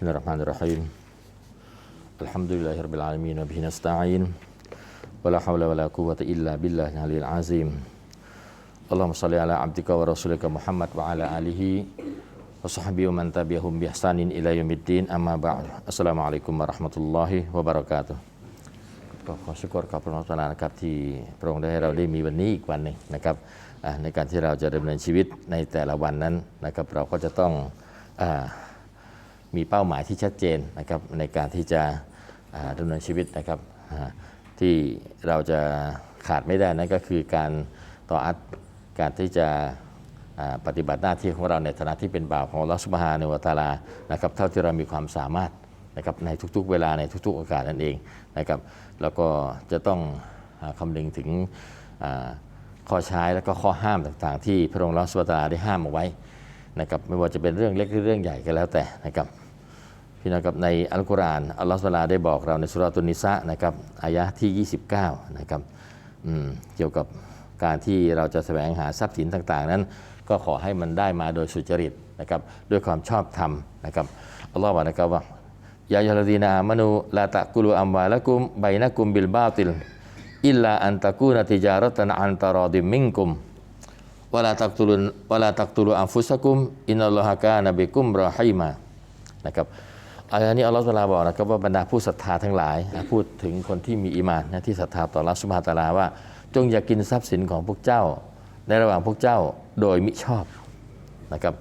Bismillahirrahmanirrahim. Alhamdulillahirabbil alamin wa bihi nasta'in. Wala haula wala quwwata illa billahil aliyil azim. Allahumma shalli ala abdika wa rasulika Muhammad wa ala alihi wa sahbihi wa man tabi'ahum bi ihsanin ila yaumiddin amma ba'd. Assalamualaikum warahmatullahi wabarakatuh. ก็ขอชกรกับพระองค์นะครับที่พระองค์ได้ให้เราได้มีวันนี้อีกวันหนึ่งนะครับในการที่เราจะดำเนินชีวิตในแต่ละวันนั้นนะครับเราก็จะต้อง มีเป้าหมายที่ชัดเจนนะครับในการที่จะดำเนินชีวิตนะครับที่เราจะขาดไม่ได้นั่นก็คือการต่ออัดการที่จะปฏิบัติหน้าที่ของเราในฐานะที่เป็นบ่าวของอัลอสุบฮานวตาลานะครับเท่าที่เรามีความสามารถนะครับในทุกๆเวลาในทุกๆโอกาสนั่นเองนะครับแล้วก็จะต้องคำนึงถึงข้อใช้และก็ข้อห้ามต่างๆ ที่พระองค์ลอสวตาลาได้ห้ามเอาไว้นะครับไม่ว่าจะเป็นเรื่องเล็กหรือเรื่องใหญ่ก็แล้วแต่นะครับ พี่น้องครับในอัลกุรอานอัลลอฮฺสุบฮานะฮูวะตะอาลาได้บอกเราในสุราตุนิสะนะครับอายะที่ 29 นะครับเกี่ยวกับการที่เราจะแสวงหาทรัพย์สินต่างๆ นั้น ก็ขอให้มันได้มาโดยสุจริตนะครับด้วยความชอบธรรมนะครับอัลลอฮฺบอกนะครับว่ายาอัลลดีนาอามานูลาตะกุลูอัมวาละกุมไบนะกุมบิลบาติลอิลลาอันตะกูนติจารตันอันตารอดิมิงกุมวลาตักตุลุนวลาตักตุลุอันฟุสกุมอินนัลลอฮะกานะบิกุมรอฮีมานะครับ อายะนี้อัลลอฮฺตะอาลาบอกนะครับว่าบรรดาผู้ศรัทธาทั้งหลาย พูดถึงคนที่มีอีมานนะที่ศรัทธาต่ออัสุบฮาตาลาว่า จงอย่ากินทรัพย์สินของพวกเจ้า ในระหว่างพวกเจ้าโดยมิชอบนะครับ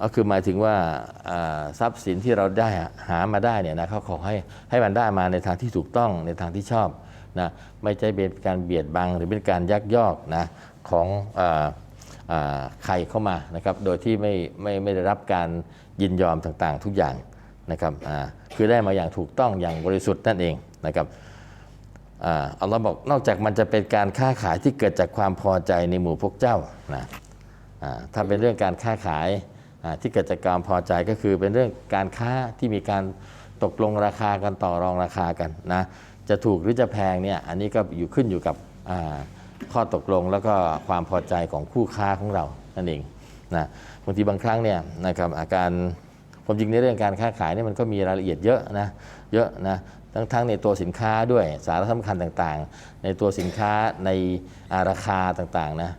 ก็คือหมายถึงว่าทรัพย์สินที่เราได้หามาได้เนี่ยนะเขาขอให้ให้มันได้มาในทางที่ถูกต้องในทางที่ชอบนะไม่ใช่เป็นการเบียดบังหรือเป็นการยักยอกนะของออใครเข้ามานะครับโดยที่ไม่ไม่ไม่ได้รับการยินยอมต่างๆ ทุกอย่าง นะครับอ่าคือได้มาอย่างถูกต้องอย่างบริสุทธิ์นั่นเองนะครับอ่าอัลลอฮ์บอกนอกจากมันจะเป็นการค้าขายที่เกิดจากความพอใจในหมู่พวกเจ้านะอ่าถ้าเป็นเรื่องการค้าขายอ่าที่เกิดจากความพอใจก็คือเป็นเรื่องการค้าที่มีการตกลงราคากันต่อรองราคากันนะจะถูกหรือจะแพงเนี่ยอันนี้ก็อยู่ขึ้นอยู่กับอ่าข้อตกลงแล้วก็ความพอใจของคู่ค้าของเรานั่นเองนะบางทีบางครั้งเนี่ยนะครับอาการ ความจริงในเรื่องการค้าขายเนี่ยมันก็มีรายละเอียดเยอะนะเยอะนะทั้งทั้งในตัวสินค้าด้วยสาระสำคัญต่างๆ ในตัวสินค้าในาราคาต่างๆนะ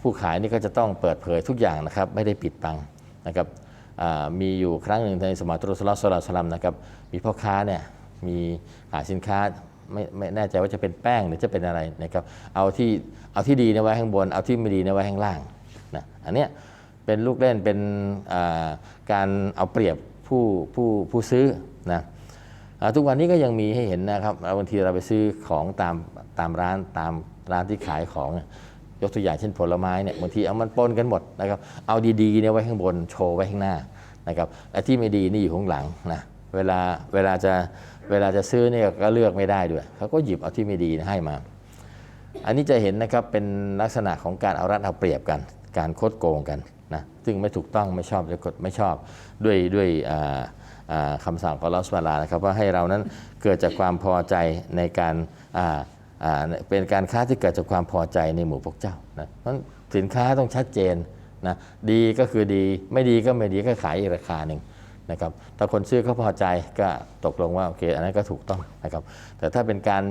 ผู้ขายนี่ก็จะต้องเปิดเผยทุกอย่างนะครับไม่ได้ปิดบังนะครับมีอยู่ครั้งหนึ่งในสมัยตุลสลลสลาสลัมนะครับมีพ่อค้าเนี่ยมีขายสินค้าไม่ไม่แน่ใจว่าจะเป็นแป้งหรือจะเป็นอะไรนะครับเอาที่เอาที่ดีเนี่ยไว้ข้างบนเอาที่ไม่ดีเนี่ยไว้ข้างล่างนะอันเนี้ย เป็นลูกเล่นเป็นการเอาเปรียบผู้ผู้ผู้ซื้อนะทุกวันนี้ก็ยังมีให้เห็นนะครับบางทีเราไปซื้อของตามตามร้านตามร้านที่ขายของยยกตัวอย่างเช่นผลไม้เนี่ยบางทีเอามันปนกันหมดนะครับเอาดีๆเนี่ยไว้ข้างบนโชว์ไว้ข้างหน้านะครับไอ้ที่ไม่ดีนี่อยู่ข้างหลังนะเวลาเวลาจะเวลาจะซื้อเนี่ยก็เลือกไม่ได้ด้วยเขาก็หยิบเอาที่ไม่ดีให้มา อันนี้จะเห็นนะครับเป็นลักษณะของการเอารัดเอาเปรียบกัน การคดโกงกัน นะซึ่งไม่ถูกต้องไม่ชอบและกฎไม่ชอบด้วยด้วยคำสั่งของลอสวาลานะครับว่าให้เรานั้นเกิดจากความพอใจในการเป็นการค้าที่เกิดจากความพอใจในหมู่พวกเจ้านะเพราะฉะนั้นสินค้าต้องชัดเจนนะดีก็คือดีไม่ดีก็ไม่ดีก็ขายอีกราคาหนึ่งนะครับถ้าคนซื้อเขาพอใจก็ตกลงว่าโอเคอันนั้นก็ถูกต้องนะครับแต่ถ้าเป็นการ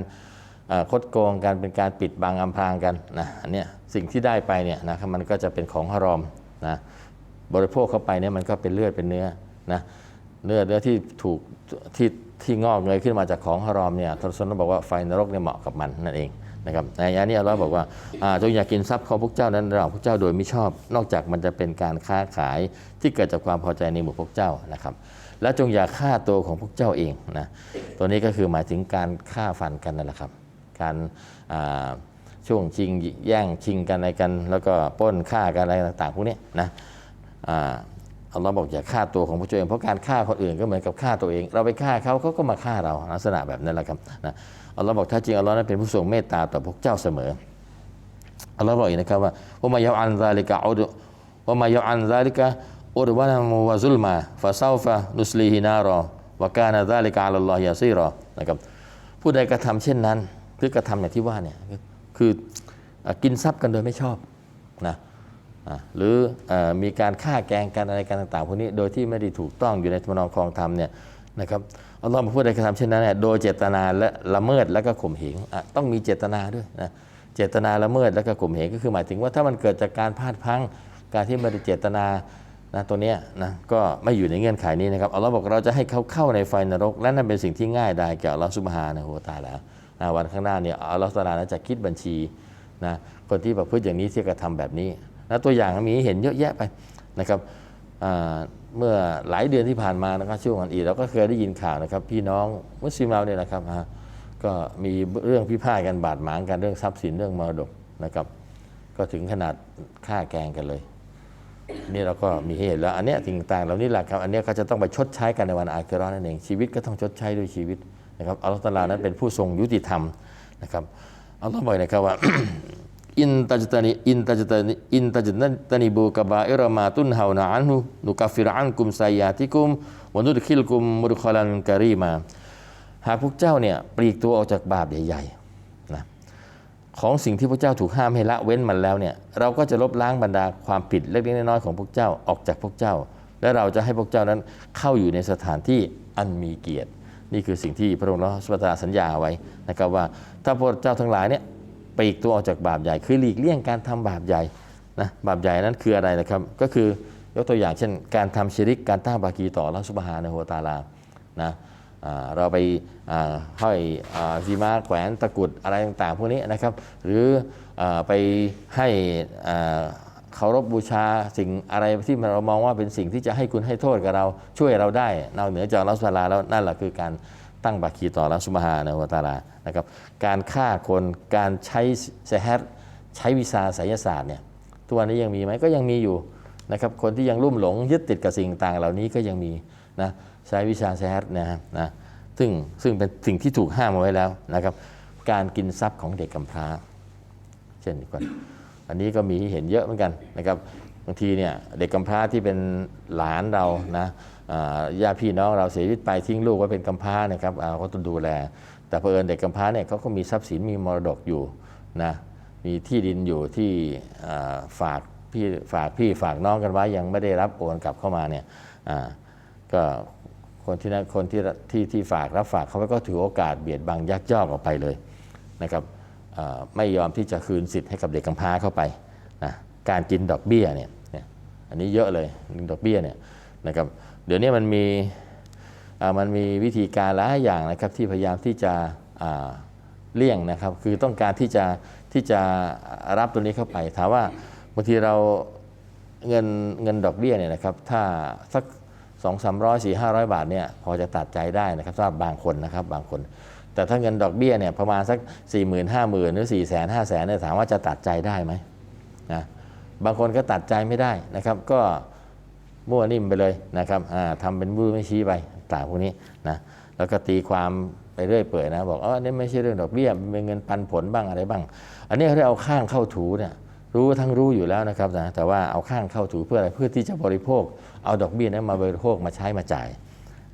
คดโกงกันเป็นการปิดบังอำพรางกันนะอันเนี้ยสิ่งที่ได้ไปเนี่ยนะมันก็จะเป็นของฮารอม นะบริโภคเข้าไปเนี่ยมันก็เป็นเลือดเป็นเนื้อนะเนื้อเนื้อที่ถูกที่ที่งอกเงยขึ้นมาจากของฮารอมเนี่ยทศนบอกว่าไฟนรกเนี่ยเหมาะกับมันนั่นเองนะครับในอันนี้เราบอกว่าจงอย่ากกินทรัพย์ของพวกเจ้านั้นเราพวกเจ้าโดยไม่ชอบ นอกจากมันจะเป็นการค้าขายที่เกิดจากความพอใจในหมู่พวกเจ้านะครับ และจงอย่าฆ่าตัวของพวกเจ้าเองนะตัวนี้ก็คือหมายถึงการฆ่าฟันกันนั่นแหละครับ การอ ช่วงชิงแย่งชิงกันอะไรกัน แล้วก็ป้นฆ่ากันอะไรต่างๆพวกนี้นะอ่าอัลลอฮ์บอกอย่าฆ่าตัวของพวกเจ้าเองเพราะการฆ่าคนอื่นก็เหมือนกับฆ่าตัวเอง เราไปฆ่าเขาเขาก็มาฆ่าเราลักษณะแบบนั้นแหละครับนะอัลลอฮ์บอกถ้าจริงอัลลอฮ์นั้นเป็นผู้ทรงเมตตาต่อพวกเจ้าเสมออัลลอฮ์บอกอีกนะครับว่าว่ามายาอันซาลิกะอุดว่ามายาอันซาลิกะอุดวะนะมูวะซุลมาฟาซาฟะนุสลีฮินารอวะกานะซาลิกะอัลลอฮ์ยาซีรอนะครับผู้ใดกระทำเช่นนั้นหรือกระทำอย่างที่ว่าเนี่ย คืออกินทรัพย์กันโดยไม่ชอบนะะหรืออมีการฆ่าแกงกันอะไรกันต่างๆพวกนี้โดยที่ไม่ได้ถูกต้องอยู่ในธรรมนองครองธรรมเนี่ยนะครับอัลลอฮ์มาพูดในกระทำเช่นนั้นเนี่ยโดยเจตนาและละเมิดและก็ข่มเหงต้องมีเจตนาด้วยนะเจตนาละเมิดและก็ข่มเหงก็คือหมายถึงว่าถ้ามันเกิดจากการพลาดพลั้งการที่ไม่ได้เจตนานะตัวเนี้ยนะก็ไม่อยู่ในเงื่อนไขนี้นะครับอัลลอฮ์บอกเราจะให้เขาเข้าในไฟนรกและนั่นเป็นสิ่งที่ง่ายได้แก่อัลลอฮ์ซุบฮานะฮูวตะอาลา นะวันข้างหน้าเนี่ยอัลลอฮ์ตะอาลานจะคิดบัญชีนะคนที่ประพฤติอย่างนี้ที่กระทำแบบนี้นะตัวอย่างมีเห็นเยอะแยะไปนะครับเมื่อหลายเดือนที่ผ่านมานะครับช่วงวันอีเราก็เคยได้ยินข่าวนะครับ พี่น้องมุสลิมเราเนี่ยนะครับก็มีเรื่องพิพาทกันบาดหมางกันเรื่องทรัพย์สินเรื่องมรดกนะครับ ก็ถึงขนาดฆ่าแกงกันเลยนี่เราก็มีเห็นแล้ว อันเนี้ยสิ่งต่างเหล่านี้แหละครับ อันเนี้ยก็จะต้องไปชดใช้กันในวันอาคิราะห์นั่นเองชีวิตก็ต้องชดใช้ด้วยชีวิต นะครับอัลลอฮฺตาลานั้นเป็นผู้ทรงยุติธรรมนะครับอัลลอฮฺบอกนะครับว่าอินตัจตานิอินตัจตานิอินตัจตานิบูกะบาอิรมาตุนฮาวนาอันฮุนุกัฟฟิรอันกุมไซยาติกุมวนุดคิลกุมมุดคอลันการีมา หากพวกเจ้าเนี่ยปลีกตัวออกจากบาปใหญ่ๆนะของสิ่งที่พระเจ้าถูกห้ามให้ละเว้นมันแล้วเนี่ยเราก็จะลบล้างบรรดาความผิดเล็กๆน้อยๆของพวกเจ้าออกจากพวกเจ้า และเราจะให้พวกเจ้านั้นเข้าอยู่ในสถานที่อันมีเกียรติ นี่คือสิ่งที่พระองค์เราสุบตาสัญญาไว้นะครับว่าถ้าพวกเจ้าทั้งหลายเนี่ยปลีกตัวออกจากบาปใหญ่ คือหลีกเลี่ยงการทำบาปใหญ่นะบาปใหญ่นั้นคืออะไรนะครับก็คือยกตัวอย่างเช่น การทำชิริกการตั้งบากีต่อรัสุบฮานะฮูวตาลานะเราไปห้อยซีมาแขวนตะกุดอะไรต่างๆ พวกนี้นะครับ หรืออไปให้อ่า เคารพบูชาสิ่งอะไรที่เรามองว่าเป็นสิ่งที่จะให้คุณให้โทษกับเราช่วยเราได้นอกเหนือจากอัลลอฮฺสุบฮานะฮูวะตะอาลาแล้วนั่นแหละคือการตั้งบาคีต่ออัลลอฮฺสุบฮานะวตาลานะครับการฆ่าคนการใช้เซฮัรใช้วิชาไสยศาสตร์เนี่ยทุกวันนี้ยังมีไหมก็ยังมีอยู่นะครับคนที่ยังลุ่มหลงยึดติดกับสิ่งต่างเหล่านี้ก็ยังมีนะใช้วิชาไซฮัรนะฮะนะซึ่งซึ่งเป็นสิ่งที่ถูกห้ามเอาไว้แล้วนะครับการกินทรัพย์ของเด็กกำพร้า เช่นนี้ก่อน อันนี้ก็มีเห็นเยอะเหมือนกันนะครับบางทีเนี่ยเด็กกำพร้าที่เป็นหลานเรานะญาติพี่น้องเราเสียชีวิตไปทิ้งลูกไว้เป็นกำพร้านะครับเขาต้องดูแล แต่เพอเอิญเด็กกำพร้าเนี่ยเขาก็มีทรัพย์สินมีมรดกอยู่นะมีที่ดินอยู่ที่ฝากพี่ฝากพี่ฝากน้องกันไว้ยังไม่ได้รับโอนกลับเข้ามาเนี่ยก็คนที่นั้นคนที่ที่ที่ฝากรับฝากเขาไว้ก็ถือโอกาสเบียดบังยักยอกออกไปเลยนะครับ ไม่ยอมที่จะคืนสิทธิ์ให้กับเด็กกำพร้าเข้าไปนะการกินดอกเบี้ยเนี่ยอันนี้เยอะเลยดอกเบี้ยเนี่ยนะครับเดี๋ยวนี้มันมีมันมีวิธีการหลายอย่างนะครับที่พยายามที่จะเลี่ยงนะครับคือต้องการที่จะที่จะรับตัวนี้เข้าไป ถามว่าบางทีเราเงินเงินดอกเบี้ยเนี่ยนะครับถ้าสักสองสามร้อยสี่ห้าร้อยบาทเนี่ยพอจะตัดใจได้นะครับสำหรับบางคนนะครับบางคน แต่ถ้าเงินดอกเบี้ยเนี่ยประมาณสัก 4 0 0 0 0 5 0 0 0 0หมื่นหรือ4 0 0 0 0 0 5 0 0 0 0เนี่ยถามว่าจะตัดใจได้ไหมนะบางคนก็ตัดใจไม่ได้นะครับ ก็มั่วนิ่มไปเลยนะครับอ่าทำเป็นมือไม่ชี้ไปต่างพวกนี้นะแล้วก็ตีความไปเรื่อยเปื่อยนะบอกอ๋อนี่ไม่ใช่เรื่องดอกเบี้ยเป็นเงินปันผลบ้างอะไรบ้าง อันนี้เขาเรียกเอาข้างเข้าถูเนี่ยรู้ทั้งรู้อยู่แล้วนะครับนะแต่ว่าเอาข้างเข้าถูเพื่ออะไรเพื่อที่จะบริโภค เอาดอกเบี้ยนั้นมาบริโภคมาใช้มาจ่าย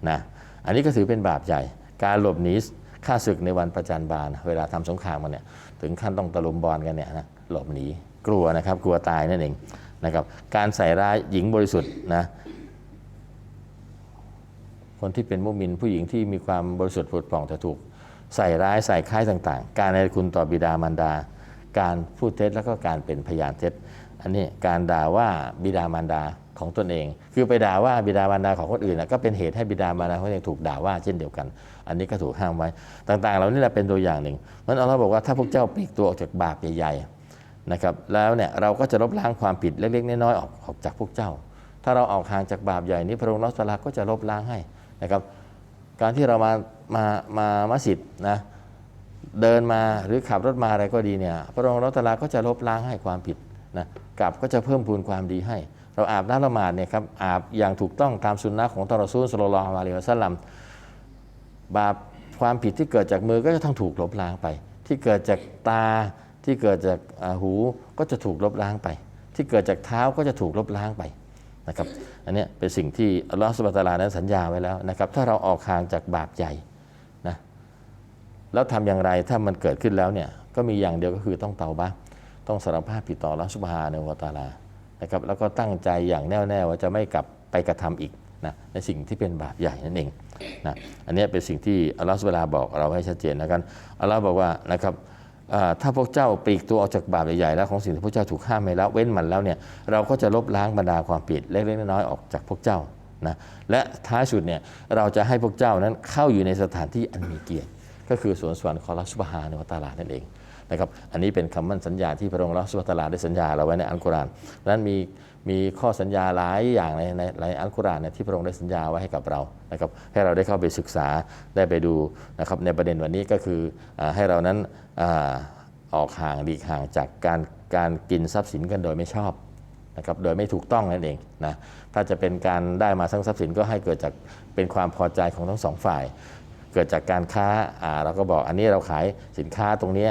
นะอันนี้ก็ถือเป็นบาปใหญ่การหลบหนี ฆ่าศึกในวันประจันบาน เวลาทำสงครามกันเนี่ยถึงขั้นต้องตะลุมบอลกันเนี่ยนะหลบหนีกลัวนะครับกลัวตายนั่นเองนะครับการใส่ร้ายหญิงบริสุทธิ์นะคนที่เป็นมุมินผู้หญิงที่มีความบริสุทธิ์ผุดผ่องจะถูก ใส่ร้ายใส่ค่ายต่างๆ การในคุณต่อบิดามารดา การพูดเท็จแล้วก็การเป็นพยานเท็จ อันนี้การด่าว่าบิดามารดา ของตนเอง คือไปด่าว่าบิดามารดาของคนอื่นก็เป็นเหตุให้บิดามารดาของตนเองถูกด่าว่าเช่นเดียวกัน อันนี้ก็ถูกห้ามไว้ ต่างๆเหล่านี้แหละเป็นตัวอย่างหนึ่งเพราะฉะนั้นอัลเลาบอกว่าถ้าพวกเจ้าปลีกตัวออกจากบาปใหญ่ๆนะครับแล้วเนี่ยเราก็จะลบล้างความผิดเล็กๆน้อยๆออกออกจากพวกเจ้า ถ้าเราออกห่างจากบาปใหญ่นี้พระองค์ลอสลาก็จะลบล้างให้นะครับการที่เรามามามามัสยิดนะเดินมาหรือขับรถมาอะไรก็ดีเนี่ยพระองค์รัตลาก็จะลบล้างให้ความผิดนะกลับก็จะเพิ่มพูนความดีให้ เราอาบน้ำละหมาดเนี่ยครับอาบอย่างถูกต้องตามสุนนะของตารอซูลสโลลอฮวาเลวะซัลลัมบาปความผิดที่เกิดจากมือก็จะต้องถูกลบล้างไป ที่เกิดจากตาที่เกิดจากหูก็จะถูกลบล้างไป ที่เกิดจากเท้าก็จะถูกลบล้างไปนะครับอันนี้เป็นสิ่งที่อัลลอฮฺสุบะตาลานั้นสัญญาไว้แล้วนะครับถ้าเราออกห่างจากบาปใหญ่นะแล้วทำอย่างไรถ้ามันเกิดขึ้นแล้วเนี่ยก็มีอย่างเดียวก็คือต้องเตาบ้าต้องสารภาพผิดต่อรัสุบฮาเนวะตาลา นะครับแล้วก็ตั้งใจอย่างแน่วแน่ว่าจะไม่กลับไปกระทำอีกนะในสิ่งที่เป็นบาปใหญ่นั่นเองนะอันนี้เป็นสิ่งที่อัลลอฮฺสุบฮานะฮูวลาบอกเราให้ชัดเจนนะครับอัลลอฮ์บอกว่านะครับถ้าพวกเจ้าปลีกตัวออกจากบาปใหญ่ๆแล้วของสิ่งที่พวกเจ้าถูกห้ามไปแล้วเว้นมันแล้วเนี่ยเราก็จะลบล้างบรรดาความผิดเล็กๆน้อยๆออกจากพวกเจ้านะและท้ายสุดเนี่ยเราจะให้พวกเจ้านั้นเข้าอยู่ในสถานที่อันมีเกียรติ ก็คือสวนสวรรค์ของอัลลอฮฺสุบฮานะฮูวะตาลานั่นเอง นะครับอันนี้เป็นคำมั่นสัญญาที่พระองค์อัลลอฮฺสุบฮานะฮูวะตลาได้สัญญาเราไว้ในอัลกุรอานดังนั้นมีมีข้อสัญญาหลายอย่างในในในอัลกุรอานเนี่ยที่พระองค์ได้สัญญาไว้ให้กับเรานะครับให้เราได้เข้าไปศึกษาได้ไปดูนะครับในประเด็นวันนี้ก็คืออให้เรานั้นออกห่างดีกห่างจากการการกินทรัพย์สินกันโดยไม่ชอบนะครับโดยไม่ถูกต้องนั่นเองนะถ้าจะเป็นการได้มาทั้งทรัพย์สินก็ให้เกิดจากเป็นความพอใจของทั้งสองฝ่าย กิดจากการค้าเราก็บอกอันนี้เราขายสินค้าตรงนี้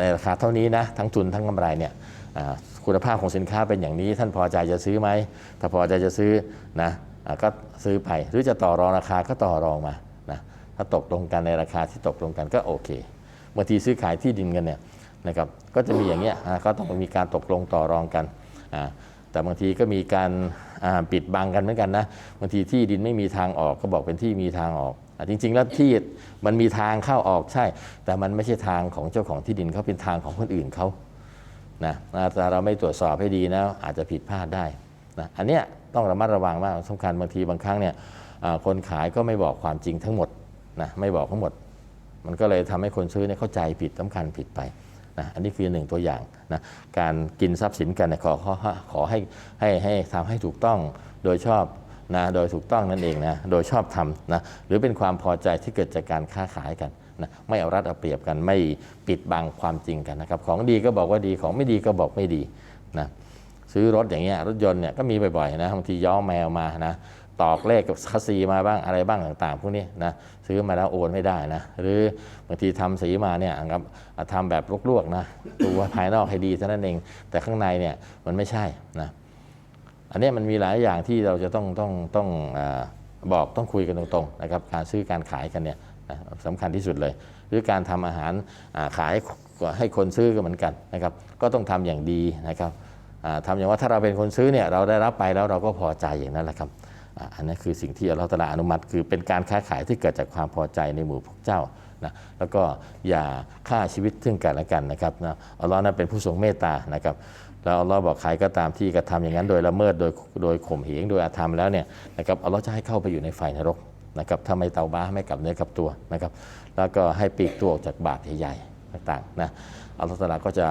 ในราคาเท่านี้นะทั้งทุนทั้งกำไรเนี่ยคุณภาพของสินค้าเป็นอย่างนี้ท่านพอใจจะซื้อไหมถ้าพอใจจะซื้อนะก็ซื้อไปหรือจะต่อรองราคาก็ต่อรองมานะถ้าตกลงกันในราคาที่ตกลงกันก็โอเคบางทีซื้อขายที่ดินกันเนี่ยนะครับก็จะมีอย่างเงี้ยอ่าก็ต้องมีการตกลงต่อรองกันแต่บางทีก็มีการ ปิดบังกันเหมือนกันนะบางทีที่ดินไม่มีทางออกก็บอกเป็นที่มีทางออกอจริง ๆ แล้วที่มันมีทางเข้าออกใช่ แต่มันไม่ใช่ทางของเจ้าของที่ดินเขาเป็นทางของคนอื่นเขานะถ้าเราไม่ตรวจสอบให้ดีนะอาจจะผิดพลาดได้นะอันเนี้ยต้องระมัดระวังมากสำคัญบางทีบางครั้งเนี่ยคนขายก็ไม่บอกความจริงทั้งหมดนะไม่บอกทั้งหมด มันก็เลยทำให้คนซื้อเนี่ยเข้าใจผิดสำคัญผิดไป นะอันนี้คือหนึ่งตัวอย่างนะการกินทรัพย์สินกันขอขอขอให้ให้ให้ทำให้ถูกต้องโดยชอบนะโดยถูกต้องนั่นเองนะโดยชอบทำนะหรือเป็นความพอใจที่เกิดจากการค้าขายกันนะไม่เอารัดเอาเปรียบกันไม่ปิดบังความจริงกันนะครับของดีก็บอกว่าดีของไม่ดีก็บอกไม่ดีนะซื้อรถอย่างเงี้ยรถยนต์เนี่ยก็มีบ่อยๆนะบางทีย้อมแมวมานะ ตอกเลขกับคัสซีมาบ้างอะไรบ้างต่างๆพวกนี้นะซื้อมาแล้วโอนไม่ได้นะหรือบางทีทำสีมาเนี่ยครับทำแบบลวกๆนะตัวภายนอกให้ดีเท่านั้นเอง แต่ข้างในเนี่ยมันไม่ใช่นะอันนี้มันมีหลายอย่างที่เราจะต้องต้องต้องอบอกต้องคุยกันตรงๆนะครับการซื้อการขายกันเนี่ยนะสำคัญที่สุดเลย หรือการทำอาหารขายให้คนซื้อก็เหมือนกันนะครับก็ต้องทำอย่างดีนะครับทำอย่างว่าถ้าเราเป็นคนซื้อเนี่ยเราได้รับไปแล้วเราก็พอใจอย่างนั้นแหละครับ อันนั้นคือสิ่งที่อัลลอฮฺตะอาลาอนุมัติ คือเป็นการค้าขายที่เกิดจากความพอใจในหมู่พวกเจ้านะแล้วก็อย่าฆ่าชีวิตซึ่งกันและกันนะครับนะอัลลอฮ์นั้นเป็นผู้ทรงเมตตานะครับแล้วอัลลอฮ์บอกใครก็ตามที่กระทำอย่างนั้น โดยละเมิดโดยโดยข่มเหงโดยอาธรรมแล้วเนี่ยนะครับอัลลอฮ์จะให้เข้าไปอยู่ในไฟนรกนะครับถ้าไม่เตาบ้าไม่กลับเนื้อกลับตัวนะครับแล้วก็ให้ปีกตัวออกจากบาปใหญ่ ต่างๆนะอัลลอฮฺตาลาก็จะ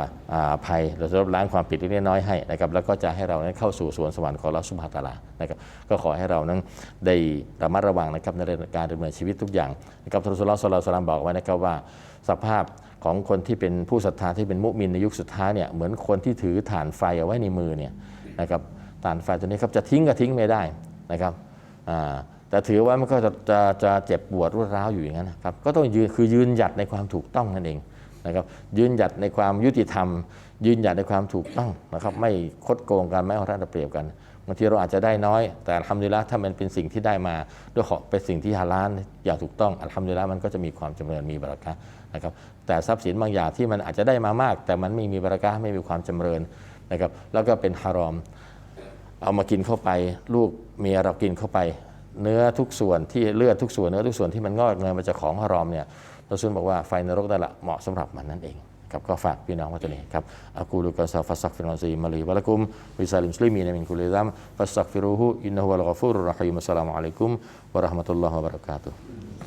ภัยเราจะลบล้างความผิดเล็กน้อยให้นะครับแล้วก็จะให้เรานั้นเข้าสู่สวนสวรรค์ของเราสุภาตาลานะครับก็ขอให้เรานั้นได้ระมัดระวังนะครับในการดำเนินชีวิตทุกอย่างนะครับทุลสุลลอฮฺสุลลัลสลามบอกไว้นะครับว่าสภาพของคนที่เป็นผู้ศรัทธาที่เป็นมุมินในยุคสุดท้ายเนี่ยเหมือนคนที่ถือฐานไฟเอาไว้ในมือเนี่ยนะครับฐานไฟตัวนี้ครับจะทิ้งก็ทิ้งไม่ได้นะครับแต่ถือว่ามันก็จะจะจะเจ็บปวดรวดร้าวอยู่อย่างนั้นนะครับก็ต้องยืนคือยืนหยัดในความถูกต้องนั่นเอง นะครับยืนหยัดในความยุติธรรม ยืนหยัดในความถูกต้องนะครับไม่คดโกงกันไม่เอารัดเอาเปรียบกันบางทีเราอาจจะได้น้อย แต่อัลฮัมดุลิลละถ้ามันเป็นสิ่งที่ได้มาด้วยขอเป็นสิ่งที่ฮาลาลอย่างถูกต้องอัลฮัมดุลิลละมันก็จะมีความจำเริญมีบรารักะนะครับแต่ทรัพย์สินบางอย่างที่มันอาจจะได้มามาก แต่มันไม่มีบรารักะไม่มีความจำเริญนะครับแล้วก็เป็นฮารอม เอามากินเข้าไป ลูกเมียเรากินเข้าไป เนื้อทุกส่วนที่เลือดทุกส่วนเนื้อทุกส่วนที่มันงอกเงยมาจากของฮารอมเนี่ย เราซุนบอกว่าไฟนรกนั่นแหละเหมาะสำหรับมันนั่นเองครับก็ฝากพี่น้องไว้ตัวนี้ครับอากูลุกะซาฟัสักฟิรอนซีมาลีวะลักุมวิซาลิมสลิมีนมินกุลิซัมฟัสซักฟิรูฮูอินนะฮุวะลกฟูรุรรฮีมอัสสลามุอะลัยกุมวะเราะห์มะตุลลอฮ์วะบะเราะกาตุฮ์